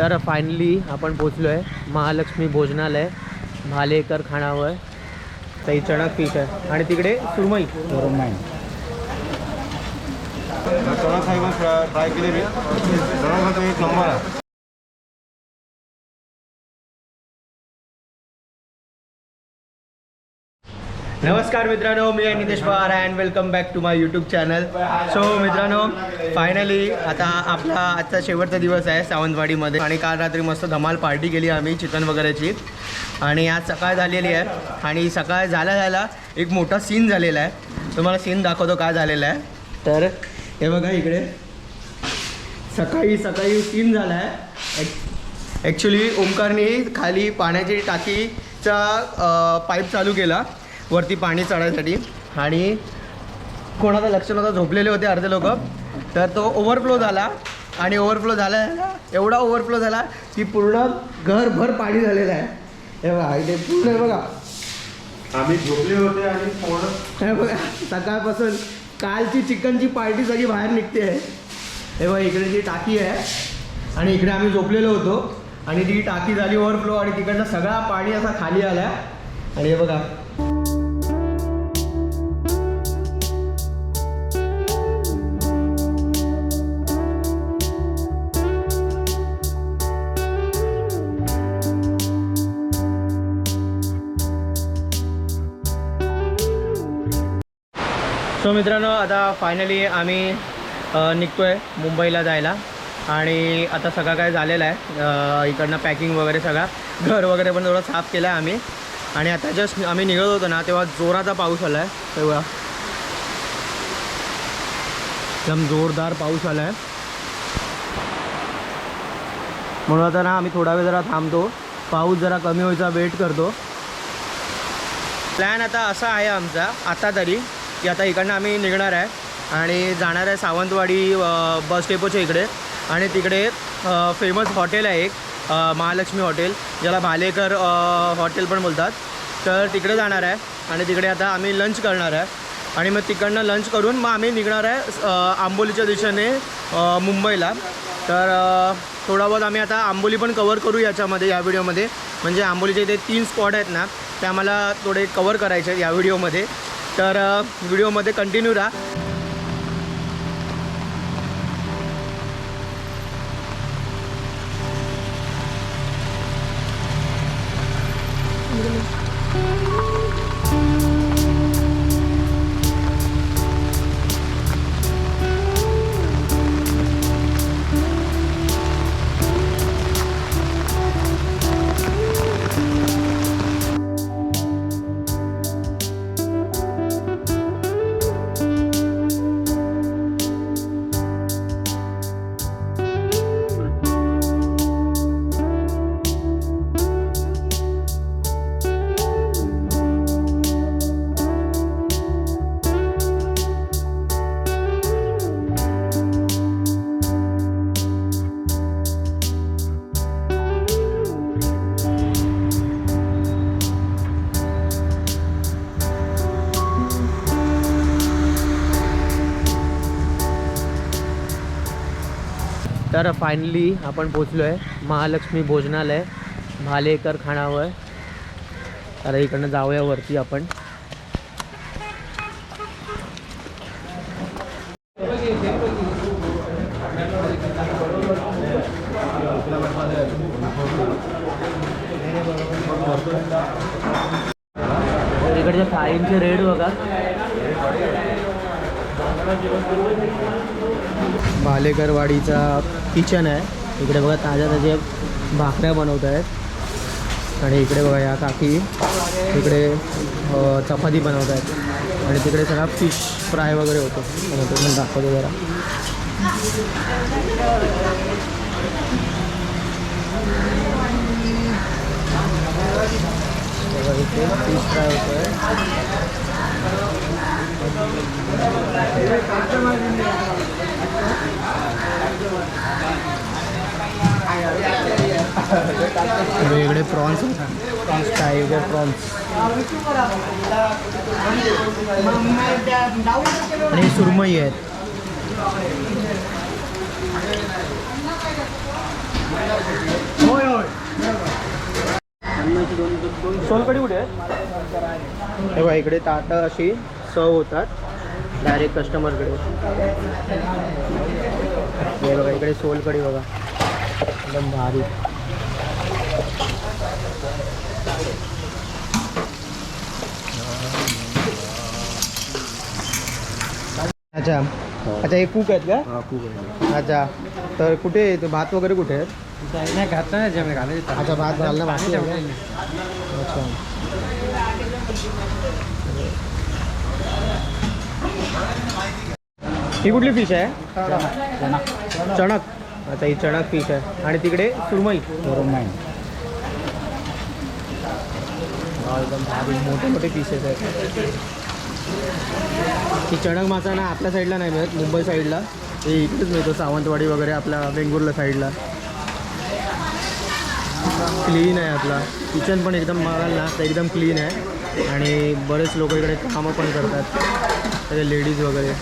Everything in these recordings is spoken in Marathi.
तर फायनली आपण पोचलो आहे महालक्ष्मी भोजनालय भालेकर खाणावळ तर ही चणक फिश आहे. आणि तिकडे सुरमई. चणा साहेब ट्राय केले मी. चणा तो एक नंबर आहे. नमस्कार मित्रांनो मी आहे Nitesh Pawar and welcome back to my YouTube channel so मित्रांनो फायनली आता आपला आजचा शेवटचा दिवस आहे सावंतवाडीमध्ये. आणि काल रात्री मस्त धमाल पार्टी केली आम्ही चिकन वगैरेची. आणि आज सकाळ झालेली आहे. आणि सकाळ झाला झाला एक मोठा सीन झालेला आहे. तुम्हाला सीन दाखवतो काय झालेला आहे. तर हे बघा इकडे. सकाळी सकाळी सीन झाला आहे. ॲक्च्युली ओंकारने खाली पाण्याची टाकीचा पाईप चालू केला. वरती पाणी चढायसाठी. आणि कोणाचं लक्ष नव्हतं झोपलेले होते अर्धे लोक. तर तो ओव्हरफ्लो झाला. आणि ओव्हरफ्लो झाला एवढा ओव्हरफ्लो झाला की पूर्ण घरभर पाणी झालेलं आहे. हे बघा इथे पूर्ण बघा. आम्ही झोपले होते आणि हे बघा सकाळपासून कालची चिकनची पार्टी सगळी बाहेर निघते आहे. हे बघा इकडे जी टाकी आहे. आणि इकडे आम्ही झोपलेलो होतो. आणि ती टाकी झाली ओव्हरफ्लो आणि तिकडनं सगळा पाणी असा खाली आला आणि हे बघा सो मित्रांनो आता फायनली आम्ही निघतो आहे मुंबईला जायला. आणि आता सगळं काय झालेलं आहे. इकडनं पॅकिंग वगैरे सगळा. घर वगैरे पण थोडं साफ केलं आहे आम्ही. आणि आता जस्ट आम्ही निघत होतो ना तेव्हा जोराचा पाऊस आला आहे तेव्हा. एकदम जोरदार पाऊस आला आहे म्हणून आता ना आम्ही थोडा वेळ जरा थांबतो. पाऊस जरा कमी व्हायचा वेट करतो. प्लॅन आता असा आहे आमचा आता तरी. की आता इकडनं आम्ही निघणार आहे. आणि जाणार आहे सावंतवाडी बस डेपोच्या इकडे. आणि तिकडे फेमस हॉटेल आहे एक महालक्ष्मी हॉटेल ज्याला भालेकर हॉटेल पण बोलतात. तर तिकडे जाणार आहे. आणि तिकडे आता आम्ही लंच करणार आहे. आणि मग तिकडनं लंच करून मग आम्ही निघणार आहे आंबोलीच्या दिशेने मुंबईला. तर थोडा बहुत आम्ही आता आंबोली पण कवर करू याच्यामध्ये या व्हिडिओमध्ये म्हणजे आंबोलीचे इथे तीन स्पॉट आहेत ना ते आम्हाला थोडे कवर करायचे आहेत या व्हिडिओमध्ये तर व्हिडिओमध्ये कंटिन्यू राहा. तर फायनली आपण पोचलो आहे महालक्ष्मी भोजनालय भालेकर खाणावळ तर इकडनं जाऊया वरती आपण. तर इकडच्या थाळींचे रेट बघा. भालेकरवाडीचा किचन आहे. इकडे बघा ताज्या ताज्या भाकऱ्या बनवत आहेत. आणि इकडे बघा या काकी इकडे चपाती बनवत आहेत. आणि तिकडे सगळा फिश फ्राय वगैरे होतो. बनवतो पण दाखवतो जरा. फिश फ्राय होतो आहे वेगळे प्रॉन्स प्रॉन्स टायगर प्रॉन्स. आणि सुरमई आहेत. होय होय सोलकडी कुठे आहे? हे बघा इकडे ताटं अशी. सर्व होतात डायरेक्ट कस्टमरकडे हे बघा इकडे सोलकडी बघा. एकदम भारी. अच्छा. अच्छा हे कूक आहेत का? हा अच्छा. तर कुठे आहे? ते भात वगैरे कुठे आहेत? नाही घातलं नाही जेवण घालायचं अच्छा भात घालणं का? अच्छा. ही कुठली फिश आहे? चणक. अच्छा ही चणक फिश आहे. आणि तिकडे सुरमई. एकदम भारी मोठे मोठे पीसेस आहेत. ही चणक मासा ना आपल्या साईडला नाही मिळत मुंबई साईडला हे इकडेच मिळतो सावंतवाडी वगैरे आपल्या वेंगुर्ला साईडला क्लीन आहे आपला. किचन पण एकदम बघाल ना तर एकदम क्लीन आहे. आणि बरेच लोक इकडे कामं पण करतात. लेडीज वगैरे.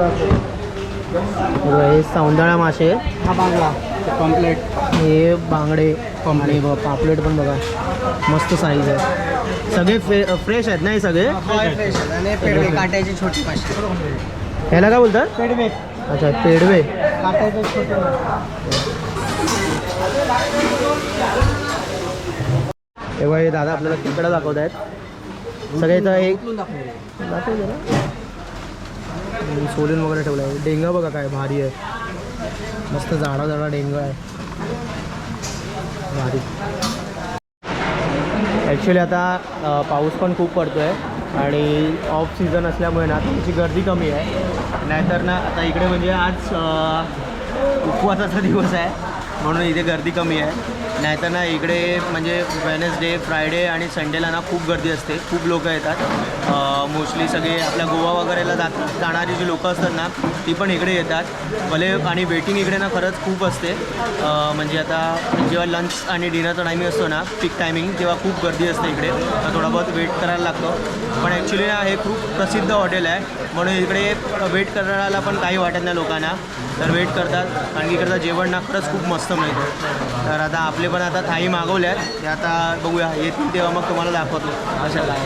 हे बघा, हे सौंदळा मासे. हा बांगडा. पॉम्पलेट. हे बांगडे. आणि बघा पापलेट पण बघा. मस्त साईज आहे. सगळे फ्रे फ्रेश आहेत ना हे सगळे? आणि पेडवे काट्याची छोटी माशी ह्याला काय बोलतात? पेडवे. अच्छा पेडवे. काट्याचे छोटे तेव्हा हे दादा आपल्याला तिकडं दाखवत आहेत सगळे इथं एक दाखव जरा सोलून वगैरे ठेवलं आहे डेंगा बघा काय भारी आहे. मस्त जाडा जाडा डेंगा आहे. भारी. ॲक्च्युली आता पाऊस पण खूप पडतो आहे आणि ऑफ सीझन असल्यामुळे ना त्याची गर्दी कमी आहे. नाहीतर ना आता इकडे म्हणजे आज उपवासाचा दिवस आहे. म्हणून इथे गर्दी कमी आहे. नाहीतर ना इकडे म्हणजे वेनसडे फ्रायडे आणि संडेला ना खूप गर्दी असते. खूप लोक येतात. मोस्टली सगळे आपल्या गोवा वगैरेला जात जाणारी जी लोकं असतात ना ती पण इकडे येतात. भले आणि वेटिंग इकडे ना खरंच खूप असते. म्हणजे आता जेव्हा लंच आणि डिनरचा टायमिंग असतो ना पीक टायमिंग तेव्हा खूप गर्दी असते इकडे. तर थोडा बहुत वेट करायला लागतो. पण ॲक्च्युली ना हे खूप प्रसिद्ध हॉटेल आहे. म्हणून इकडे वेट करायला पण काही वाटत नाही लोकांना. तर वेट करतात. कारण की इकडचं जेवण ना खरंच खूप मस्त मिळतं. तर आता आपले पण आता थाई मागवल्या आहेत ते आता बघूया. येतील तेव्हा मग तुम्हाला दाखवतो. अशा काय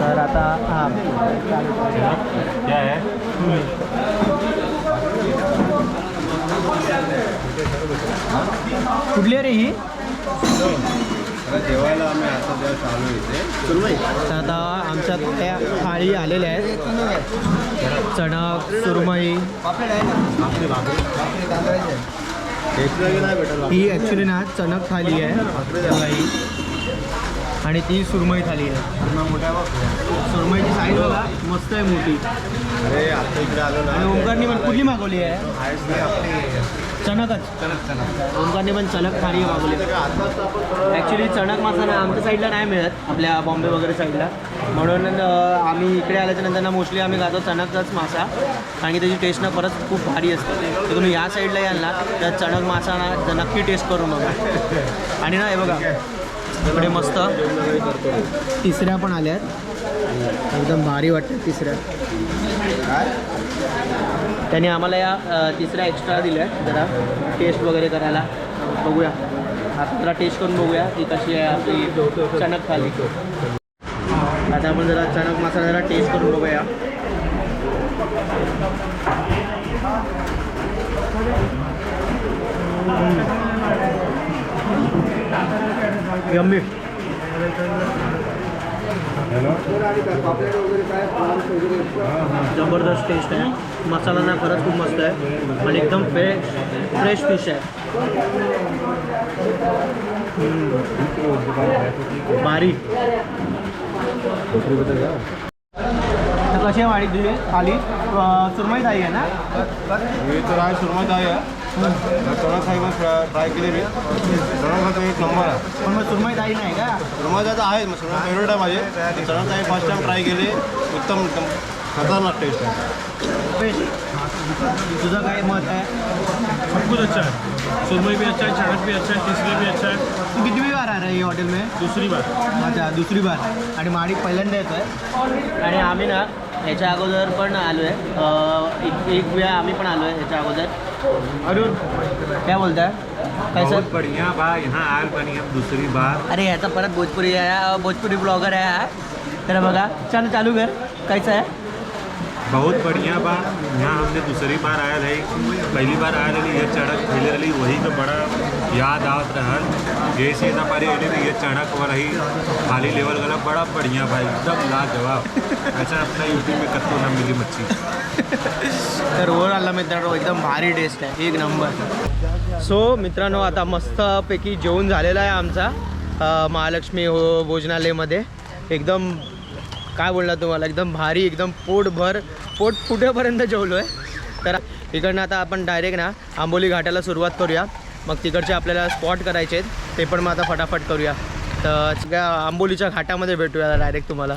तर आता हां. कुठली रे ही? जेवायला आम्ही आता जेव्हा चालू इथे. तर आता आमच्या त्या थाळी आलेल्या आहेत. चणक सुरमई. ही ॲक्च्युली ना चणक थाली आहे आणि ती सुरमई थाली आहे. मोठ्या सुरमईची साईज बघा मस्त आहे मोठी. अरे आता इकडे आलो ना. ओंकारनी पण कुठली मागवली आहे? चणकच. ओंकारने पण चणक थाळी मागवली. ॲक्च्युली चणक मसाला आमच्या साईडला नाही मिळत आपल्या बॉम्बे वगैरे साईडला म्हणून आम्ही इकडे आल्याच्यानंतर ना मोस्टली आम्ही खातो चणकचाच मासा कारण की त्याची टेस्ट ना परत खूप भारी असते. तर तुम्ही या साईडला याल ना तर चणक मासा ना नक्की टेस्ट करून बघा. आणि ना हे बघा. इकडे मस्त. तिसऱ्या पण आल्यात. एकदम भारी वाटतात तिसऱ्या त्यांनी आम्हाला या तिसऱ्या एक्स्ट्रा दिल्या. जरा टेस्ट वगैरे करायला. बघूया. आता जरा टेस्ट करून बघूया. ती कशी आहे आपली चणक थाली आता आपण जरा चणक मसाला जरा टेस्ट करून बघूया. यम्मी. जबरदस्त टेस्ट आहे. मसाला ना खरंच खूप मस्त आहे. आणि एकदम फ्रेश फ्रेश फिश आहे. हम्म. आहे वाढी तुझी? खाली? सुरमई थाळी आहे ना? हे तर आहे सुरमत आहे चणा पण ट्राय केली मी. चणा एक नंबर आहे. पण मग सुरमई थाळी नाही का? सुरमत तर आहे मग सुरमत फेवरेट आहे माझे. चणा खाई फर्स्ट टाइम ट्राय केली. उत्तम उत्तम. खतरनाक टेस्ट आहे. फ्रेश तुझं काय मत आहे? सब कुछ अच्छा है. सुरमई भी अच्छा है चणक भी अच्छा है तीसरी भी अच्छा है. तू किती बार आ रहा है ये हॉटेल में? दूसरी बात अच्छा दुसरी बार. आणि माडी पहिल्यांदा येतो आहे आणि आम्ही ना ह्याच्या अगोदर पण आलो आहे एक एक वेळा आम्ही पण आलो आहे ह्याच्या अगोदर. अरुण काय बोलताय? बहुत बढ़िया बा यहाँ आयल बनी हम दूसरी बार अरे ह्याचा परत भोजपुरी आहे भोजपुरी ब्लॉगर आहे हा. तर बघा चल चालू कर. कायचं आहे बहुत बढ़िया बा यहाँ हमने दूसरी बार आयल है पहली बार आयल रही ये चढ़क खेले रही वही तो बड़ा याद आवत रहल। जैसे ना पारी में ये चढ़क वही खाली लेवल गला बड़ा बढ़िया भाई एकदम लाजवाब। ऐसा अपना यूपी में कत्तो ना मिली मच्छी। तर ओव्हरऑलला मित्रांनो एकदम भारी टेस्ट आहे एक नंबर सो मित्रांनो आता मस्तपैकी जेवण झालेला आहे आमचा. महालक्ष्मी हो भोजनालयमध्ये. एकदम काय बोलणार तुम्हाला एकदम भारी एकदम पोटभर पोट फुटेपर्यंत जेवलो आहे तर इकडनं आता आपण डायरेक्ट ना आंबोली घाटाला सुरुवात करूया. मग तिकडचे आपल्याला स्पॉट करायचे आहेत. ते पण मग आता फटाफट करूया. तर सगळ्या आंबोलीच्या घाटामध्ये भेटूया डायरेक्ट तुम्हाला.